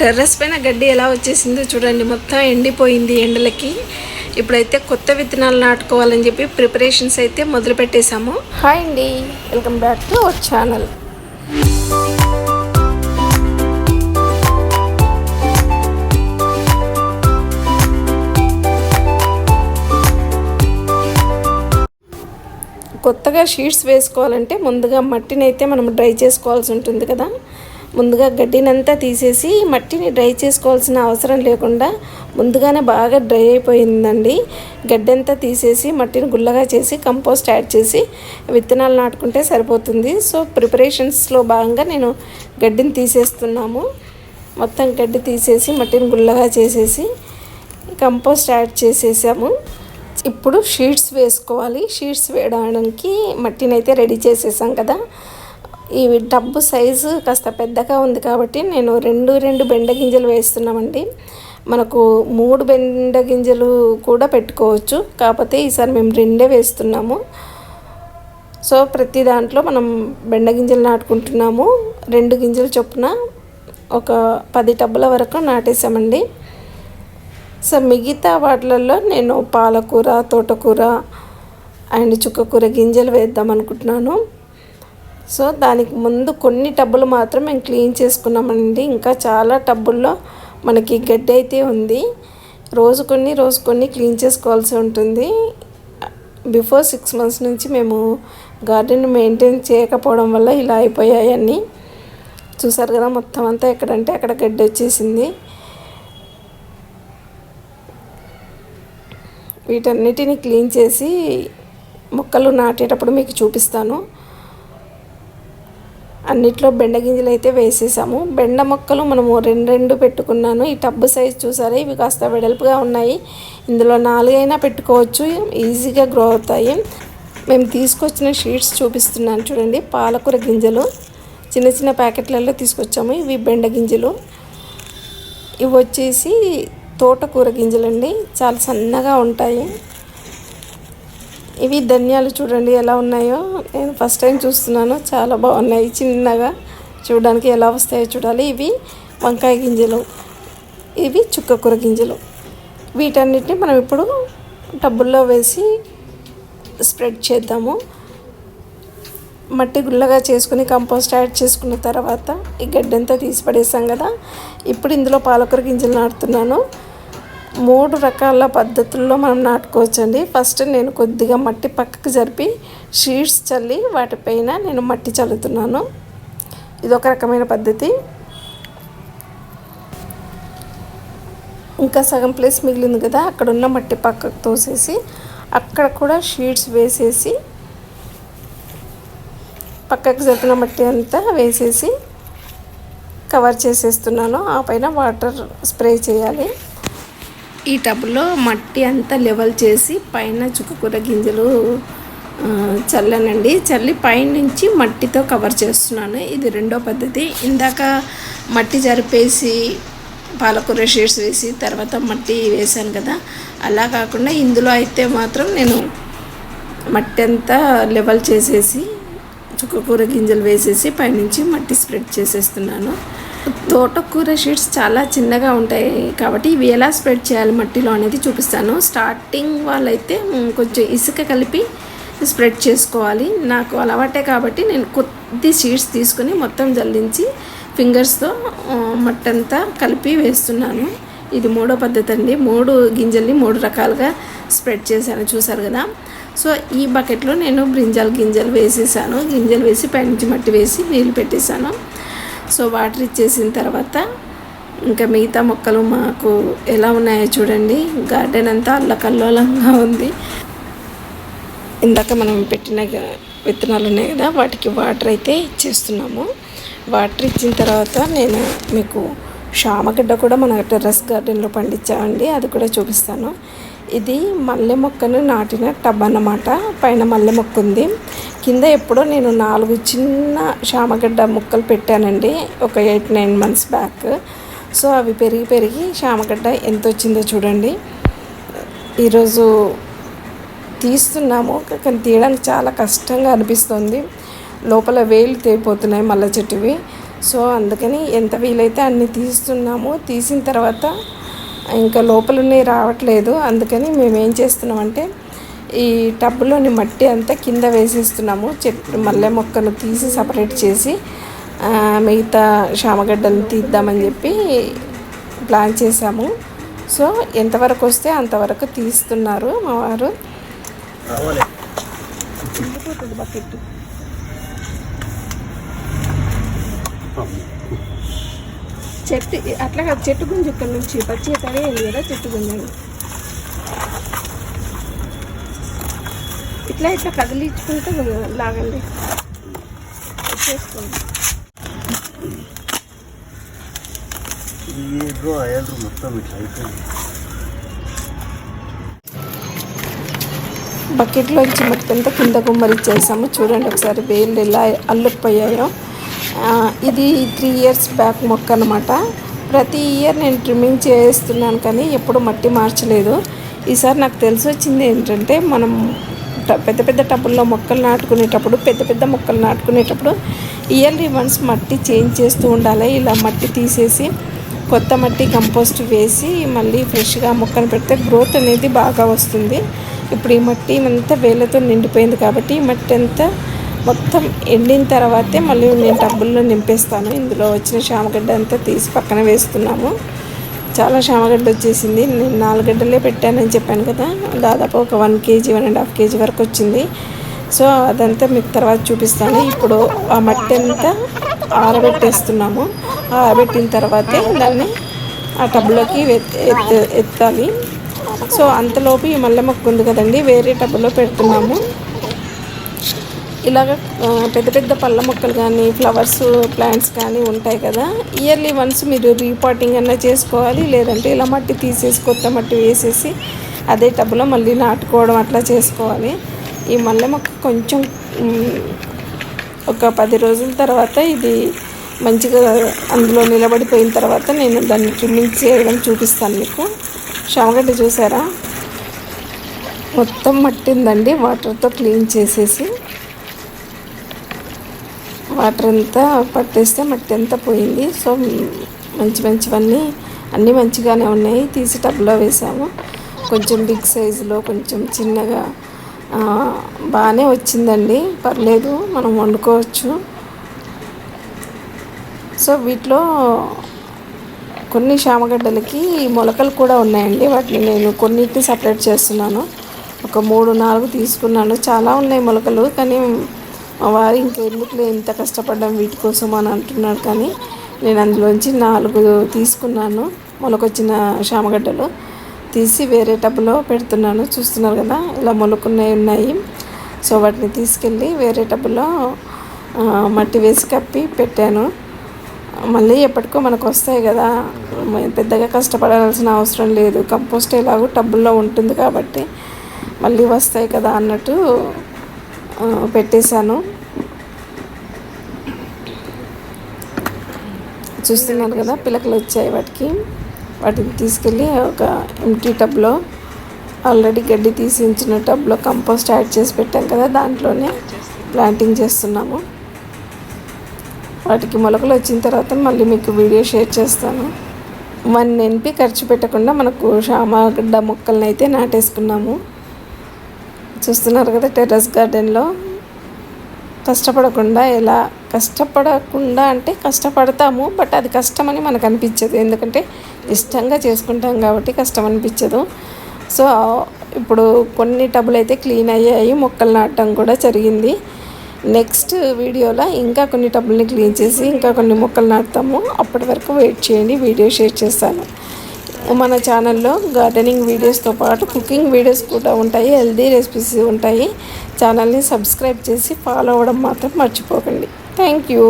Terrace పైన గడ్డి ఎలా వచ్చేసిందో చూడండి. మొత్తం ఎండిపోయింది ఎండలకి. ఇప్పుడైతే కొత్త విత్తనాలు నాటుకోవాలని చెప్పి ప్రిపరేషన్స్ అయితే మొదలు పెట్టేశాము. హాయ్ అండి. Welcome back to our channel. కొత్తగా షీట్స్ వేసుకోవాలంటే ముందుగా మట్టిని అయితే మనం డ్రై చేసుకోవాల్సి ఉంటుంది కదా. ముందుగా గడ్డినంతా తీసేసి మట్టిని డ్రై చేసుకోవాల్సిన అవసరం లేకుండా ముందుగానే బాగా డ్రై అయిపోయిందండి. గడ్డి అంతా తీసేసి మట్టిని గుల్లగా చేసి కంపోస్ట్ యాడ్ చేసి విత్తనాలు నాటుకుంటే సరిపోతుంది. సో ప్రిపరేషన్స్లో భాగంగా నేను గడ్డిని తీసేస్తున్నాము. మొత్తం గడ్డి తీసేసి మట్టిని గుల్లగా చేసేసి కంపోస్ట్ యాడ్ చేసేసాము. ఇప్పుడు షీట్స్ వేసుకోవాలి. షీట్స్ వేయడానికి మట్టిని అయితే రెడీ చేసేసాం కదా. ఈ డబ్బు సైజు కాస్త పెద్దగా ఉంది కాబట్టి నేను రెండు రెండు బెండ గింజలు వేస్తున్నామండి. మనకు మూడు బెండ గింజలు కూడా పెట్టుకోవచ్చు. కాకపోతే ఈసారి మేము రెండే వేస్తున్నాము. సో ప్రతి దాంట్లో మనం బెండ గింజలు నాటుకుంటున్నాము. రెండు గింజలు చొప్పున ఒక పది టబ్బుల వరకు నాటేసామండి సో మిగతా వాటిలలో నేను పాలకూర తోటకూర అండ్ చుక్కకూర గింజలు వేద్దాం అనుకుంటున్నాను సో దానికి ముందు కొన్ని టబ్బులు మాత్రం మేము క్లీన్ చేసుకున్నామండి. ఇంకా చాలా టబ్బుల్లో మనకి గడ్డి అయితే ఉంది. రోజు కొన్ని రోజు కొన్ని క్లీన్ చేసుకోవాల్సి ఉంటుంది. బిఫోర్ సిక్స్ మంత్స్ నుంచి మేము గార్డెన్ మెయింటైన్ చేయకపోవడం వల్ల ఇలా అయిపోయాయి చూసారు కదా మొత్తం అంతా ఎక్కడంటే అక్కడ గడ్డి వచ్చేసింది. వీటన్నిటిని క్లీన్ చేసి మొక్కలు నాటేటప్పుడు మీకు చూపిస్తాను. అన్నిట్లో బెండ గింజలు అయితే వేసేసాము. బెండ మొక్కలు మనము రెండు రెండు పెట్టుకున్నాను. ఈ టబ్బు సైజ్ చూసారా? ఇవి కాస్త వెడల్పుగా ఉన్నాయి. ఇందులో నాలుగైనా పెట్టుకోవచ్చు. ఈజీగా గ్రో అవుతాయి. మేము తీసుకొచ్చిన షీట్స్ చూపిస్తున్నాను చూడండి. పాలకూర గింజలు. చిన్న చిన్న ప్యాకెట్లలో తీసుకొచ్చాము. ఇవి బెండ గింజలు. ఇవి వచ్చేసి తోటకూర గింజలండి. చాలా సన్నగా ఉంటాయి. ఇవి ధనియాలు చూడండి ఎలా ఉన్నాయో. నేను ఫస్ట్ టైం చూస్తున్నాను. చాలా బాగున్నాయి. చిన్నగా చూడడానికి ఎలా వస్తాయో చూడాలి. ఇవి వంకాయ గింజలు. ఇవి చుక్కకూర గింజలు. వీటన్నిటిని మనం ఇప్పుడు టబ్బుల్లో వేసి స్ప్రెడ్ చేద్దాము. మట్టి గుల్లగా చేసుకుని కంపోస్ట్ యాడ్ చేసుకున్న తర్వాత ఈ గడ్డంతా తీసి పడేసాం కదా. ఇప్పుడు ఇందులో పాలకూర గింజలు నాటుతున్నాను. మూడు రకాల పద్ధతుల్లో మనం నాటుకోవచ్చండి. ఫస్ట్ నేను కొద్దిగా మట్టి పక్కకు జరిపి షీట్స్ చల్లి వాటిపైన నేను మట్టి చల్లుతున్నాను. ఇది ఒక రకమైన పద్ధతి. ఇంకా సగం ప్లేస్ మిగిలింది కదా అక్కడ ఉన్న మట్టి పక్కకు తోసేసి అక్కడ కూడా షీట్స్ వేసేసి పక్కకు జరిపిన మట్టి అంతా వేసేసి కవర్ చేసేస్తున్నాను. ఆ పైన వాటర్ స్ప్రే చేయాలి. ఈ టబ్లో మట్టి అంతా లెవెల్ చేసి పైన చుక్కకూర గింజలు చల్లనండి. చల్లి పైనుంచి మట్టితో కవర్ చేస్తున్నాను. ఇది రెండో పద్ధతి. ఇందాక మట్టి జరిపేసి పాలకూర షీట్స్ వేసి తర్వాత మట్టి వేసాను కదా. అలా కాకుండా ఇందులో అయితే మాత్రం నేను మట్టి అంతా లెవెల్ చేసేసి చుక్కకూర గింజలు వేసేసి పైనుంచి మట్టి స్ప్రెడ్ చేసేస్తున్నాను. తోటకూర షీట్స్ చాలా చిన్నగా ఉంటాయి కాబట్టి ఇవి ఎలా స్ప్రెడ్ చేయాలి మట్టిలో అనేది చూపిస్తాను. స్టార్టింగ్ వాళ్ళైతే కొంచెం ఇసుక కలిపి స్ప్రెడ్ చేసుకోవాలి. నాకు అలవాటే కాబట్టి నేను కొద్ది షీట్స్ తీసుకుని మొత్తం జల్లించి ఫింగర్స్తో మట్టంతా కలిపి వేస్తున్నాను. ఇది మూడో పద్ధతి అండి. మూడు గింజల్ని మూడు రకాలుగా స్ప్రెడ్ చేశాను. చూసారు కదా? సో ఈ బకెట్లో నేను బ్రింజాల్ గింజలు వేసేసాను. గింజలు వేసి పైనుంచి మట్టి వేసి నీళ్ళు పెట్టేశాను సో వాటర్ ఇచ్చేసిన తర్వాత ఇంకా మిగతా మొక్కలు మాకు ఎలా ఉన్నాయో చూడండి. గార్డెన్ అంతా అల్లకల్లోలంగా ఉంది. ఇందాక మనం పెట్టిన విత్తనాలు ఉన్నాయి కదా వాటికి వాటర్ అయితే ఇచ్చేస్తున్నాము. వాటర్ ఇచ్చిన తర్వాత నేను మీకు షామగడ్డ కూడా మన టెర్రస్ గార్డెన్లో పండించామండి. అది కూడా చూపిస్తాను. ఇది మల్లె మొక్కను నాటిన టబ్ అన్నమాట. పైన మల్లె మొక్క ఉంది. కింద ఎప్పుడో నేను నాలుగు చిన్న శామగడ్డ ముక్కలు పెట్టానండి ఒక eight nine months back. So అవి పెరిగి పెరిగి శామగడ్డ ఎంత వచ్చిందో చూడండి. ఈరోజు తీస్తున్నాము కానీ తీయడానికి చాలా కష్టంగా అనిపిస్తుంది. లోపల వేలు తేగిపోతున్నాయి మల్ల చెట్టువి. సో అందుకని ఎంత వీలైతే అన్ని తీస్తున్నాము. తీసిన తర్వాత ఇంకా లోపలనే రావట్లేదు. అందుకని మేము ఏం చేస్తున్నామంటే ఈ టబ్లోని మట్టి అంతా కింద వేసేస్తున్నాము. చెట్టు మల్లె మొక్కను తీసి సపరేట్ చేసి మిగతా శామగడ్డలు తీద్దామని చెప్పి ప్లాన్ చేశాము. సో ఎంతవరకు వస్తే అంతవరకు తీస్తున్నారు మా వారు. బకెట్ చెట్టు అట్లా కాదు చెట్టు గుంజు ఇక్కడ నుంచి పచ్చి తడేయండి కదా చెట్టు గుంజండి ఇట్లా ఇట్లా కదిలించుకుంటే లాగండి. చేసుకోండి మొత్తం ఇట్లా అయిపోయింది. బకెట్లోంచి మొత్తంతా కింద గుమ్మరిచ్చేసాము చూడండి ఒకసారి వేళ్ళు ఎలా అల్లుకుపోయాయో. ఇది త్రీ ఇయర్స్ బ్యాక్ మొక్క అనమాట ప్రతి ఇయర్ నేను ట్రిమ్మింగ్ చేస్తున్నాను కానీ ఎప్పుడు మట్టి మార్చలేదు. ఈసారి నాకు తెలిసి వచ్చింది ఏంటంటే మనం పెద్ద పెద్ద టబ్బుల్లో మొక్కలు నాటుకునేటప్పుడు పెద్ద పెద్ద మొక్కలు నాటుకునేటప్పుడు ఇయర్లీ వన్స్ మట్టి చేంజ్ చేస్తూ ఉండాలి. ఇలా మట్టి తీసేసి కొత్త మట్టి కంపోస్ట్ వేసి మళ్ళీ ఫ్రెష్గా మొక్కను పెడితే గ్రోత్ అనేది బాగా వస్తుంది. ఇప్పుడు ఈ మట్టి అంతా వేళ్ళతో నిండిపోయింది కాబట్టి ఈ మట్టి అంతా మొత్తం ఎండిన తర్వాతే మళ్ళీ నేను టబ్బుల్లో నింపేస్తాను. ఇందులో వచ్చిన శామగడ్డ అంతా తీసి పక్కన వేస్తున్నాము. చాలా శామగడ్డ వచ్చేసింది. నేను నాలుగు గడ్డలే పెట్టానని చెప్పాను కదా. దాదాపు ఒక one KG one and half KG వరకు వచ్చింది. సో అదంతా మీకు తర్వాత చూపిస్తాను. ఇప్పుడు ఆ మట్టి అంతా ఆరబెట్టేస్తున్నాము. ఆరబెట్టిన తర్వాతే దాన్ని ఆ టబ్లోకి ఎత్తాలి. సో అంతలోపు ఈ మల్లె మొక్క ఉంది కదండి. వేరే టబ్లో పెడుతున్నాము. ఇలాగ పెద్ద పెద్ద పళ్ళ మొక్కలు కానీ ఫ్లవర్స్ ప్లాంట్స్ కానీ ఉంటాయి కదా. ఇయర్లీ వన్స్ మీరు రీపాటింగ్ అన్నా చేసుకోవాలి లేదంటే ఇలా మట్టి తీసేసి కొత్త మట్టి వేసేసి అదే టబ్లో మళ్ళీ నాటుకోవడం అట్లా చేసుకోవాలి. ఈ మల్లె మొక్క కొంచెం ఒక పది రోజుల తర్వాత ఇది మంచిగా అందులో నిలబడిపోయిన తర్వాత నేను దాన్ని ట్రిమ్మింగ్ చేయడం చూపిస్తాను మీకు. షామగడ్డ చూసారా? మొత్తం మట్టిందండి వాటర్తో క్లీన్ చేసేసి. వాటర్ అంతా పట్టేస్తే మట్టి అంతా పోయింది. సో మంచి మంచివన్నీ అన్నీ మంచిగానే ఉన్నాయి. తీసి టబ్లో వేసాము. కొంచెం బిగ్ సైజులో కొంచెం చిన్నగా బాగానే వచ్చిందండి. పర్లేదు మనం వండుకోవచ్చు. సో వీటిలో కొన్ని శామగడ్డలకి మొలకలు కూడా ఉన్నాయండి. వాటిని నేను కొన్నిటిని సపరేట్ చేస్తున్నాను. ఒక మూడు నాలుగు తీసుకున్నాను. చాలా ఉన్నాయి మొలకలు కానీ మా వారు ఇంకా ఎంత ఇంత కష్టపడ్డాం వీటి కోసం అని అంటున్నాడు కానీ నేను అందులోంచి నాలుగు తీసుకున్నాను. మొలకొచ్చిన శామగడ్డలు తీసి వేరే టబ్లో పెడుతున్నాను. చూస్తున్నారు కదా ఇలా మొలకున్నాయి ఉన్నాయి. సో వాటిని తీసుకెళ్ళి వేరే టబ్లో మట్టి వేసి కప్పి పెట్టాను. మళ్ళీ ఎప్పటికో మనకు వస్తాయి కదా పెద్దగా కష్టపడాల్సిన అవసరం లేదు. కంపోస్ట్ ఎలాగో టబ్బుల్లో ఉంటుంది కాబట్టి మళ్ళీ వస్తాయి కదా అన్నట్టు పెట్టేశాను. చూస్తున్నారు కదా పిలకలు వచ్చాయి వాటికి. వాటిని తీసుకెళ్ళి ఒక ఎంటీ టబ్లో ఆల్రెడీ గడ్డి తీసి ఉంచిన టబ్లో కంపోస్ట్ యాడ్ చేసి పెట్టాం కదా దాంట్లోనే ప్లాంటింగ్ చేస్తున్నాము. వాటికి మొలకలు వచ్చిన తర్వాత మళ్ళీ మీకు వీడియో షేర్ చేస్తాను. వన్ ఎన్పి ఖర్చు పెట్టకుండా మనకు శామగడ్డ మొక్కలను అయితే నాటేసుకున్నాము. చూస్తున్నారు కదా టెర్రస్ గార్డెన్లో. కష్టపడకుండా ఎలా కష్టపడకుండా అంటే కష్టపడతాము బట్ అది కష్టమని మనకు అనిపించదు. ఎందుకంటే ఇష్టంగా చేసుకుంటాం కాబట్టి కష్టం అనిపించదు. సో ఇప్పుడు కొన్ని టబులు అయితే క్లీన్ అయ్యాయి మొక్కలు నాటడం కూడా జరిగింది. నెక్స్ట్ వీడియోలో ఇంకా కొన్ని టబుల్ని క్లీన్ చేసి ఇంకా కొన్ని మొక్కలు నాటుతాము. అప్పటి వరకు వెయిట్ చేయండి వీడియో షేర్ చేస్తాను. మన ఛానల్లో గార్డెనింగ్ వీడియోస్తో పాటు కుకింగ్ వీడియోస్ కూడా ఉంటాయి హెల్దీ రెసిపీస్ ఉంటాయి. ఛానల్ని సబ్స్క్రైబ్ చేసి ఫాలో అవ్వడం మాత్రం మర్చిపోకండి. Thank you.